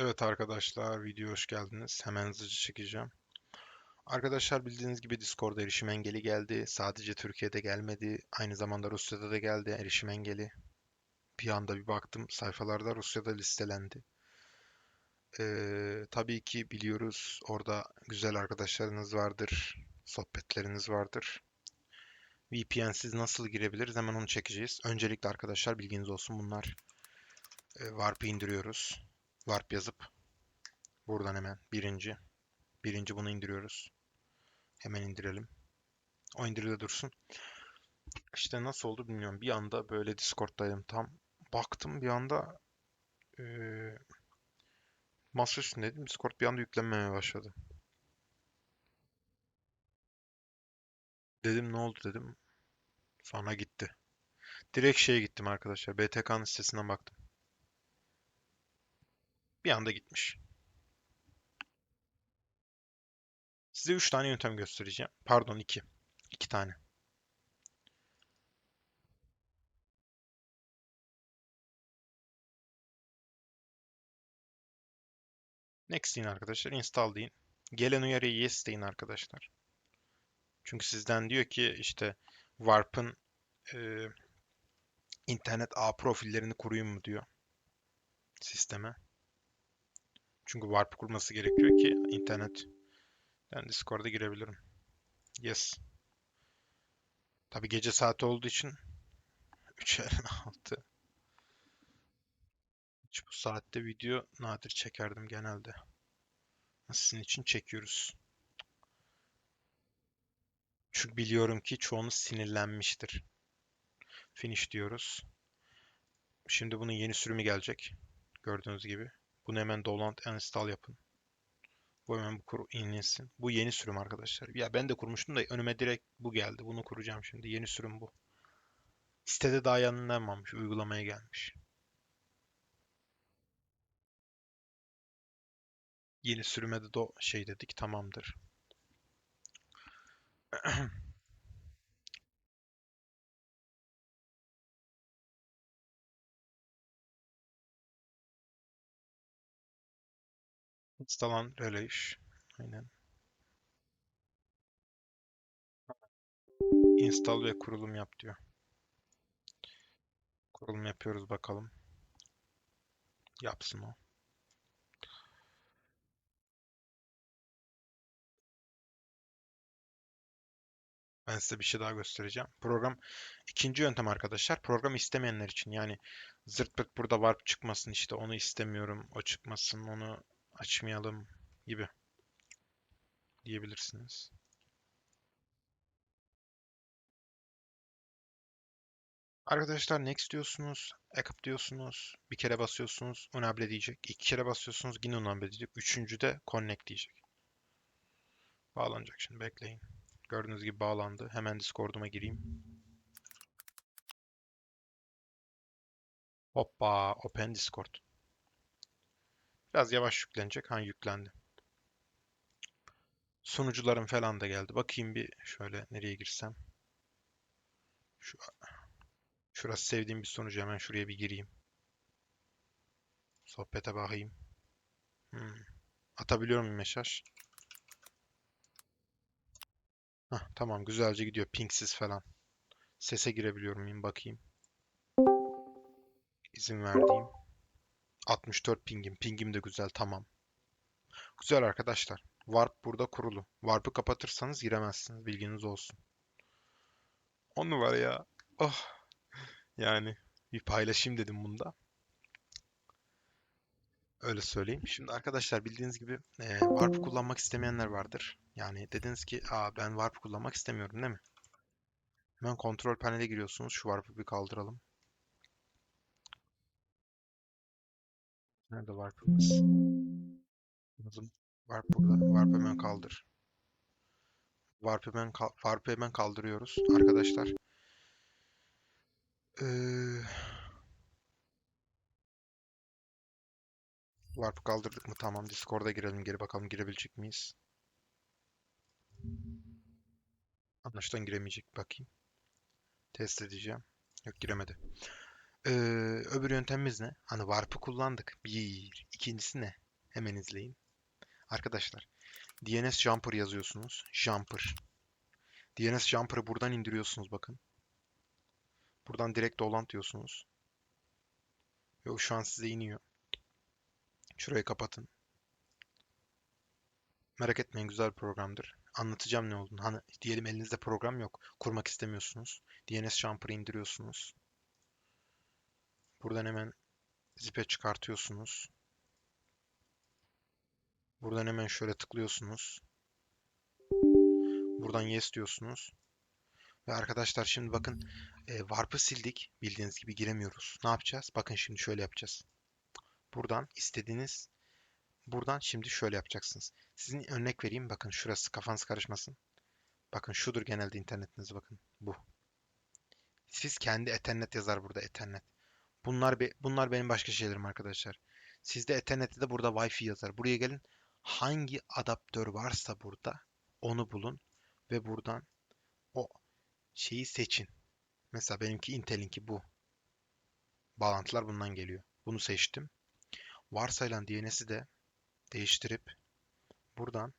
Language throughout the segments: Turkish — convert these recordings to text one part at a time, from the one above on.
Evet arkadaşlar, video hoş geldiniz. Hemen hızlıca çekeceğim. Arkadaşlar bildiğiniz gibi Discord'a erişim engeli geldi. Sadece Türkiye'de gelmedi. Aynı zamanda Rusya'da da geldi erişim engeli. Bir anda bir baktım sayfalarda Rusya'da listelendi. Ee, tabii ki biliyoruz orada güzel arkadaşlarınız vardır, sohbetleriniz vardır. VPN'siz nasıl girebiliriz? Hemen onu çekeceğiz. Öncelikle arkadaşlar bilginiz olsun bunlar. E, Warp'ı indiriyoruz. Warp yazıp Buradan hemen birinci. Birinci bunu indiriyoruz. Hemen indirelim. O indiride dursun. İşte nasıl oldu bilmiyorum. Bir anda böyle Discord'daydım tam. Baktım bir anda eee masa üstündeydim. Discord bir anda yüklenmeye başladı. Dedim ne oldu dedim. Sonra gitti. Direkt şeye gittim arkadaşlar. BTK'nın sitesinden baktım. Bir anda gitmiş. Size 3 tane yöntem göstereceğim. Pardon 2. 2 tane. Next deyin arkadaşlar. Install deyin. Gelen uyarıya yes deyin arkadaşlar. Çünkü sizden diyor ki işte Warp'ın e, internet ağ profillerini kurayım mı diyor sisteme. Çünkü Warp kurması gerekiyor ki internet ben Discord'a girebilirim. Yes. Tabi gece saati olduğu için 3'er 6. Hiç bu saatte video nadir çekerdim genelde. Sizin için çekiyoruz. Çünkü biliyorum ki çoğunuz sinirlenmiştir. Finish diyoruz. Şimdi bunun yeni sürümü gelecek. Gördüğünüz gibi. Bunu hemen download install yapın. Bu hemen bu kur inlesin. Bu yeni sürüm arkadaşlar. Ya ben de kurmuştum da önüme direkt bu geldi. Bunu kuracağım şimdi. Yeni sürüm bu. Sitede daha yayınlanmamış. Uygulamaya gelmiş. Yeni sürüme de do şey dedik. Tamamdır. Install Relish. Aynen. Install ve kurulum yap diyor. Kurulum yapıyoruz bakalım. Yapsın o. Ben size bir şey daha göstereceğim. Program ikinci yöntem arkadaşlar. Program istemeyenler için yani zırt pırt burada warp çıkmasın işte onu istemiyorum. O çıkmasın onu açmayalım gibi diyebilirsiniz. Arkadaşlar next diyorsunuz, equip diyorsunuz, bir kere basıyorsunuz, enable diyecek. İki kere basıyorsunuz, yine enable diyecek. Üçüncü de connect diyecek. Bağlanacak şimdi bekleyin. Gördüğünüz gibi bağlandı. Hemen Discord'uma gireyim. Hoppa, Open Discord. Biraz yavaş yüklenecek. Ha yüklendi. Sunucularım falan da geldi. Bakayım bir şöyle nereye girsem. Şu, şurası sevdiğim bir sunucu. Hemen şuraya bir gireyim. Sohbete bakayım. Hmm. Atabiliyor muyum mesaj? Hah, tamam güzelce gidiyor. Pingsiz falan. Sese girebiliyor muyum? Bakayım. İzin verdiğim. 64 pingim. Pingim de güzel. Tamam. Güzel arkadaşlar. Warp burada kurulu. Warp'ı kapatırsanız giremezsiniz. Bilginiz olsun. 10 numara ya. Oh. Yani bir paylaşayım dedim bunda. Öyle söyleyeyim. Şimdi arkadaşlar bildiğiniz gibi e, Warp kullanmak istemeyenler vardır. Yani dediniz ki Aa, ben Warp kullanmak istemiyorum değil mi? Hemen kontrol panele giriyorsunuz. Şu Warp'ı bir kaldıralım. Nerede Warp'ımız? Bizim Warp burada. Warp hemen kaldır. Warp hemen, kal Warp'ı hemen kaldırıyoruz arkadaşlar. Ee, Warp kaldırdık mı? Tamam. Discord'a girelim. Geri bakalım girebilecek miyiz? Anlaşılan giremeyecek. Bakayım. Test edeceğim. Yok giremedi. Ee, öbür yöntemimiz ne? Hani Warp'ı kullandık. Bir. İkincisi ne? Hemen izleyin. Arkadaşlar DNS Jumper yazıyorsunuz. Jumper. DNS Jumper'ı buradan indiriyorsunuz bakın. Buradan direkt dolant diyorsunuz. O şu an size iniyor. Şurayı kapatın. Merak etmeyin güzel programdır. Anlatacağım ne olduğunu. Hani diyelim elinizde program yok. Kurmak istemiyorsunuz. DNS Jumper'ı indiriyorsunuz. Buradan hemen zip'e çıkartıyorsunuz. Buradan hemen şöyle tıklıyorsunuz. Buradan yes diyorsunuz. Ve arkadaşlar şimdi bakın e, Warp'ı sildik. Bildiğiniz gibi giremiyoruz. Ne yapacağız? Bakın şimdi şöyle yapacağız. Buradan istediğiniz buradan şimdi şöyle yapacaksınız. Sizin örnek vereyim. Bakın şurası kafanız karışmasın. Bakın şudur genelde internetiniz bakın. Bu. Siz kendi Ethernet yazar burada Ethernet. Bunlar be, bunlar benim başka şeylerim arkadaşlar. Sizde Ethernet'te de burada Wi-Fi yazar. Buraya gelin. Hangi adaptör varsa burada onu bulun ve buradan o şeyi seçin. Mesela benimki Intel'inki bu. Bağlantılar bundan geliyor. Bunu seçtim. Varsayılan DNS'i de değiştirip buradan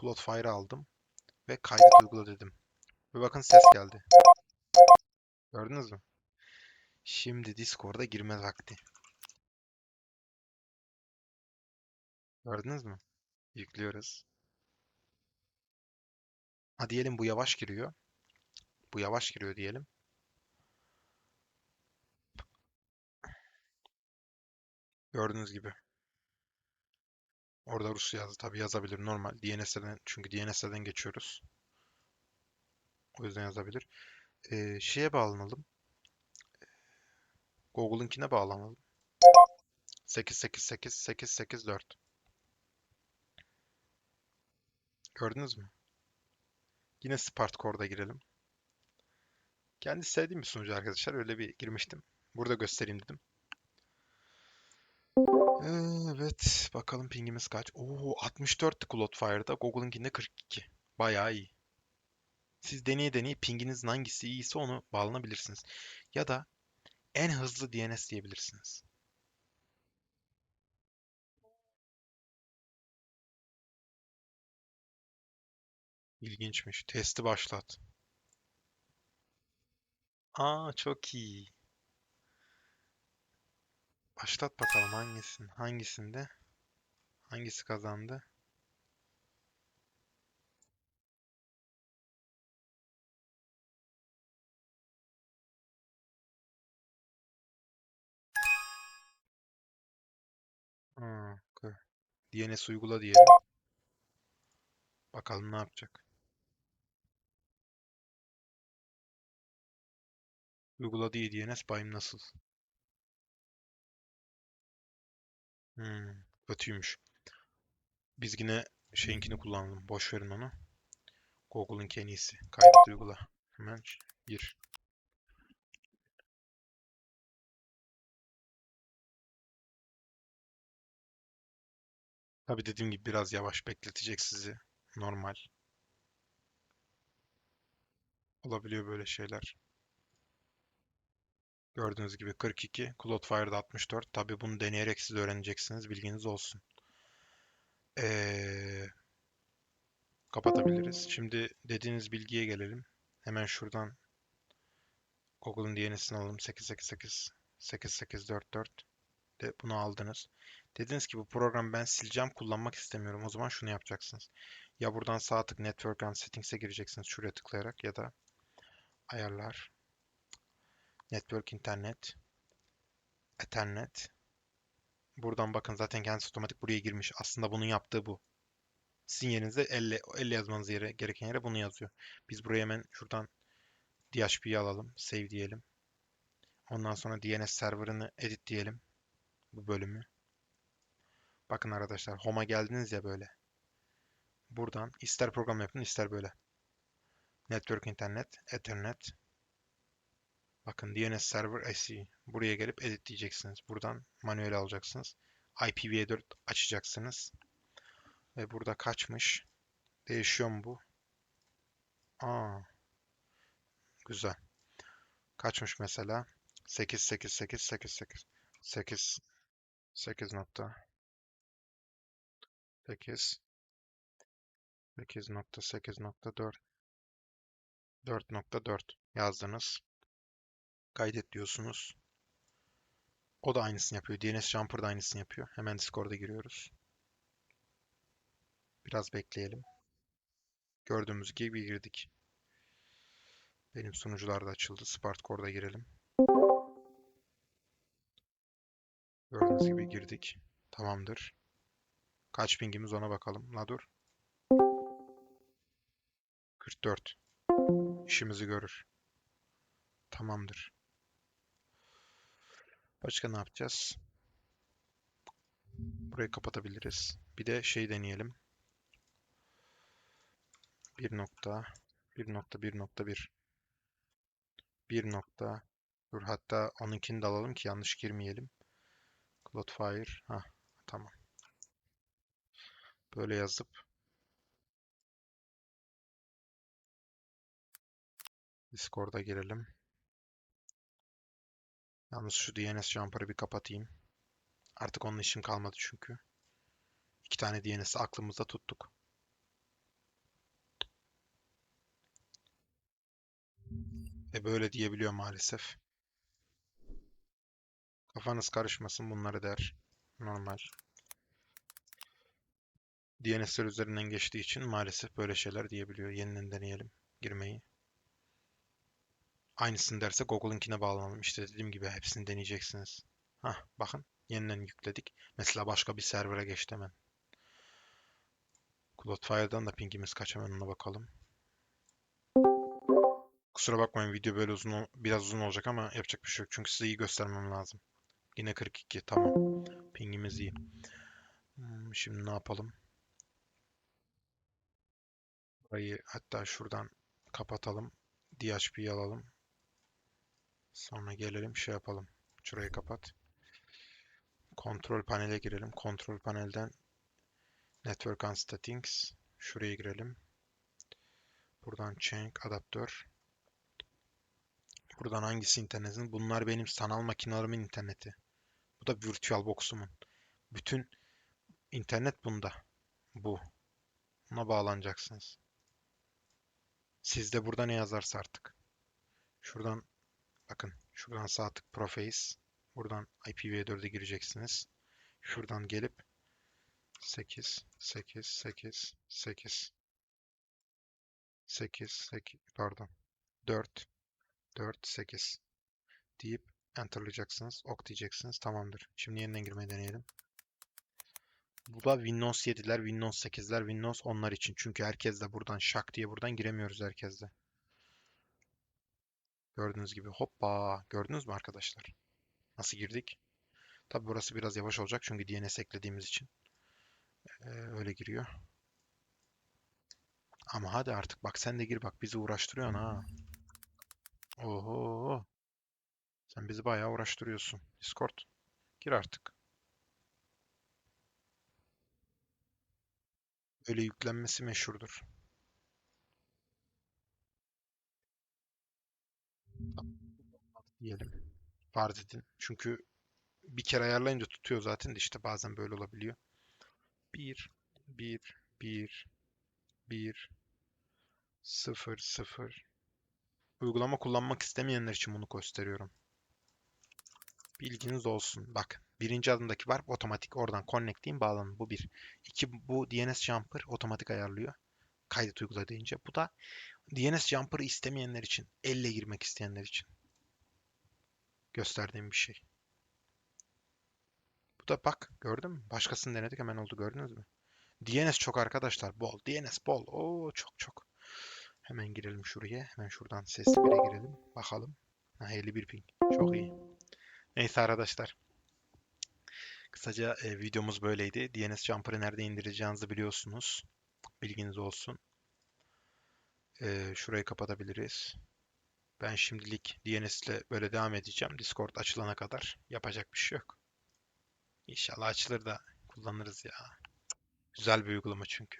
Cloudflare aldım ve kaydet uygula dedim. Ve bakın ses geldi. Gördünüz mü? Şimdi Discord'a girme vakti. Gördünüz mü? Yüklüyoruz. Ha diyelim bu yavaş giriyor. Bu yavaş giriyor diyelim. Gördüğünüz gibi. Orada Rusça yazdı. Tabi yazabilir normal. DNS'den çünkü DNS'den geçiyoruz. O yüzden yazabilir. Ee, şeye bağlanalım. Google'ınkine bağlanalım. 888 884. Gördünüz mü? Yine Spart Core'da girelim. Kendi sevdiğim bir sunucu arkadaşlar. Öyle bir girmiştim. Burada göstereyim dedim. Evet. Bakalım pingimiz kaç? Oo 64'tü Cloudflare'da. Google'ınkinde 42. Bayağı iyi. Siz deneye deneye pinginizin hangisi iyiyse onu bağlanabilirsiniz. Ya da en hızlı DNS diyebilirsiniz. İlginçmiş. Testi başlat. Aa çok iyi. Başlat bakalım hangisin? Hangisinde? Hangisi kazandı? Ha, okey. DNS uygula diyelim. Bakalım ne yapacak. Uyguladığı DNS bayım nasıl? Hmm, kötüymüş. Biz yine şeyinkini kullanalım. Boş verin onu. Google'ın en. Kaydet uygula. Hemen gir. Tabii dediğim gibi biraz yavaş bekletecek sizi. Normal. Olabiliyor böyle şeyler. Gördüğünüz gibi 42, Cloudflare'da 64. Tabii bunu deneyerek siz öğreneceksiniz. Bilginiz olsun. Ee, kapatabiliriz. Şimdi dediğiniz bilgiye gelelim. Hemen şuradan Google'ın DNS'ini alalım. 888 8844 de bunu aldınız. Dediniz ki bu programı ben sileceğim, kullanmak istemiyorum. O zaman şunu yapacaksınız. Ya buradan sağ tık Network and Settings'e gireceksiniz şuraya tıklayarak ya da ayarlar, Network Internet, Ethernet. Buradan bakın zaten kendisi otomatik buraya girmiş. Aslında bunun yaptığı bu. Sizin yerinizde elle, elle yazmanız yere, gereken yere bunu yazıyor. Biz buraya hemen şuradan DHCP'yi alalım. Save diyelim. Ondan sonra DNS server'ını edit diyelim. Bu bölümü. Bakın arkadaşlar home'a geldiniz ya böyle. Buradan ister program yapın ister böyle. Network internet, ethernet. Bakın DNS server SE. Buraya gelip edit diyeceksiniz. Buradan manuel alacaksınız. IPv4 açacaksınız. Ve burada kaçmış? Değişiyor mu bu? Aa. Güzel. Kaçmış mesela? 8 8 8 8 8 8 8 nokta 8 8.8.4 4.4 yazdınız. Kaydet diyorsunuz. O da aynısını yapıyor. DNS Jumper da aynısını yapıyor. Hemen Discord'a giriyoruz. Biraz bekleyelim. Gördüğümüz gibi girdik. Benim sunucular da açıldı. Spartcore'da girelim. Gördüğünüz gibi girdik. Tamamdır. Kaç pingimiz ona bakalım. La dur. 44. İşimizi görür. Tamamdır. Başka ne yapacağız? Burayı kapatabiliriz. Bir de şey deneyelim. 1 nokta 1 nokta 1 nokta 1 1 nokta dur hatta onunkini de alalım ki yanlış girmeyelim. Cloudflare. Ha tamam. Böyle yazıp Discord'a girelim. Yalnız şu DNS jumper'ı bir kapatayım. Artık onun işim kalmadı çünkü. İki tane DNS'i aklımızda tuttuk. Ve böyle diyebiliyor maalesef. Kafanız karışmasın bunları der. Normal. DNS'ler üzerinden geçtiği için maalesef böyle şeyler diyebiliyor. Yeniden deneyelim girmeyi. Aynısını derse Google'ınkine bağlanalım. İşte dediğim gibi hepsini deneyeceksiniz. Hah bakın yeniden yükledik. Mesela başka bir server'a geçti hemen. Cloudflare'dan da pingimiz kaç hemen ona bakalım. Kusura bakmayın video böyle uzun biraz uzun olacak ama yapacak bir şey yok. Çünkü size iyi göstermem lazım. Yine 42 tamam. Pingimiz iyi. Hmm, Şimdi ne yapalım? Burayı hatta şuradan kapatalım. DHCP'yi alalım. Sonra gelelim şey yapalım. Şurayı kapat. Kontrol panele girelim. Kontrol panelden Network and Settings. Şuraya girelim. Buradan Change Adaptör. Buradan hangisi internetin? Bunlar benim sanal makinelerimin interneti. Bu da VirtualBox'umun. Bütün internet bunda. Bu. Buna bağlanacaksınız. Sizde burada ne yazarsa artık. Şuradan bakın. Şuradan sağ tık Proface. Buradan IPv4'e gireceksiniz. Şuradan gelip 8 8 8 8 8 8 pardon 4 4 8 deyip enterlayacaksınız. Ok diyeceksiniz. Tamamdır. Şimdi yeniden girmeyi deneyelim. Bu da Windows 7'ler, Windows 8'ler, Windows 10'lar için. Çünkü herkes de buradan şak diye buradan giremiyoruz herkes de. Gördüğünüz gibi hoppa. Gördünüz mü arkadaşlar? Nasıl girdik? Tabi burası biraz yavaş olacak çünkü DNS eklediğimiz için. Ee, öyle giriyor. Ama hadi artık bak sen de gir bak bizi uğraştırıyorsun ha. Oho. Sen bizi bayağı uğraştırıyorsun. Discord. Gir artık. Öyle yüklenmesi meşhurdur. Diyelim. Farz edin. Çünkü bir kere ayarlayınca tutuyor zaten de işte bazen böyle olabiliyor. 1 1 1 1 0 0 Uygulama kullanmak istemeyenler için bunu gösteriyorum. Bilginiz olsun. Bak birinci adımdaki var otomatik oradan connect'in bağlanın. Bu bir. İki bu DNS Jumper otomatik ayarlıyor. Kaydet uygula deyince. Bu da DNS Jumper'ı istemeyenler için. Elle girmek isteyenler için. Gösterdiğim bir şey. Bu da bak gördün mü? Başkasını denedik hemen oldu gördünüz mü? DNS çok arkadaşlar. Bol. DNS bol. Oo çok çok. Hemen girelim şuraya. Hemen şuradan sesli bire girelim. Bakalım. Ha, 51 ping. Çok iyi. Neyse arkadaşlar. Kısaca e, videomuz böyleydi. DNS Jumper'ı nerede indireceğinizi biliyorsunuz. Bilginiz olsun. E, şurayı kapatabiliriz. Ben şimdilik DNS ile böyle devam edeceğim. Discord açılana kadar. Yapacak bir şey yok. İnşallah açılır da kullanırız ya. Güzel bir uygulama çünkü.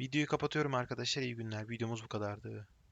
Videoyu kapatıyorum arkadaşlar. İyi günler. Videomuz bu kadardı.